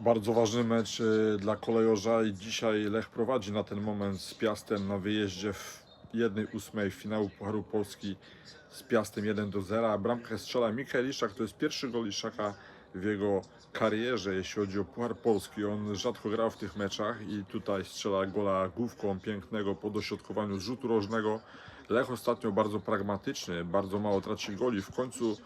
Bardzo ważny mecz y, dla kolejorza i dzisiaj Lech prowadzi na ten moment z Piastem na wyjeździe w 1-8 finału Pucharu Polski z Piastem 1 do 0. a Bramkę strzela Mikael Iszak, to jest pierwszy gol Iszaka w jego karierze, jeśli chodzi o Puchar Polski. On rzadko grał w tych meczach i tutaj strzela gola główką pięknego po dośrodkowaniu rzutu rożnego. Lech ostatnio bardzo pragmatyczny, bardzo mało traci goli. W końcu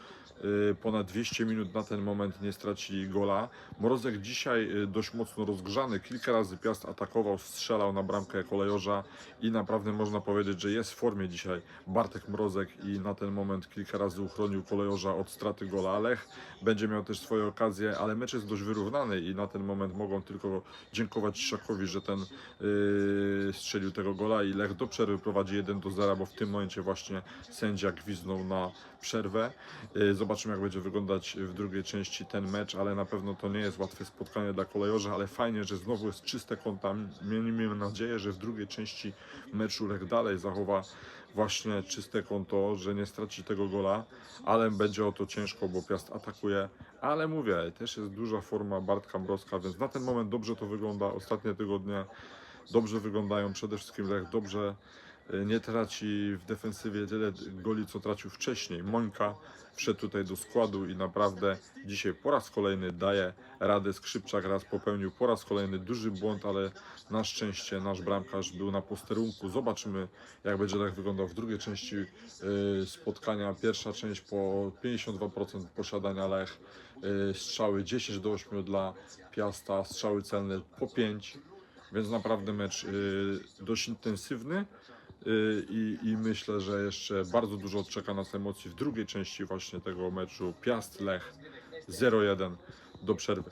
y, ponad 200 minut na ten moment nie stracili gola. Mrozek dzisiaj y, dość mocno rozgrzany. Kilka razy Piast atakował, strzelał na bramkę kolejorza i naprawdę można powiedzieć, że jest w formie dzisiaj Bartek Mrozek i na ten moment kilka razy uchronił kolejorza od straty gola. Lech będzie miał też swoje okazje, ale mecz jest dość wyrównany i na ten moment mogą tylko dziękować Szakowi, że ten yy, strzelił tego gola i Lech do przerwy prowadzi 1 do 0, bo w tym momencie właśnie sędzia gwiznął na przerwę. Yy, zobaczymy jak będzie wyglądać w drugiej części ten mecz, ale na pewno to nie jest łatwe spotkanie dla kolejorza, ale fajnie, że znowu jest czyste konta. Miejmy nadzieję, że w drugiej części meczu Lech dalej zachowa właśnie czyste konto, że nie straci tego gola, ale będzie o to ciężko, bo Piast atakuje, ale mówię, też jest duża forma Bartka Mrozka, więc na ten moment dobrze to wygląda, ostatnie tygodnie dobrze wyglądają, przede wszystkim Lech dobrze y, nie traci w defensywie tyle goli, co tracił wcześniej. Mońka wszedł tutaj do składu i naprawdę dzisiaj po raz kolejny daje radę. Skrzypczak raz popełnił po raz kolejny duży błąd, ale na szczęście nasz bramkarz był na posterunku. Zobaczymy, jak będzie Lech wyglądał w drugiej części y, spotkania. Pierwsza część po 52% posiadania Lech, y, strzały 10 do 8 dla Piasta, strzały celne po 5. Więc naprawdę mecz dość intensywny i, i myślę, że jeszcze bardzo dużo czeka nas emocji w drugiej części właśnie tego meczu Piast Lech 0-1 do przerwy.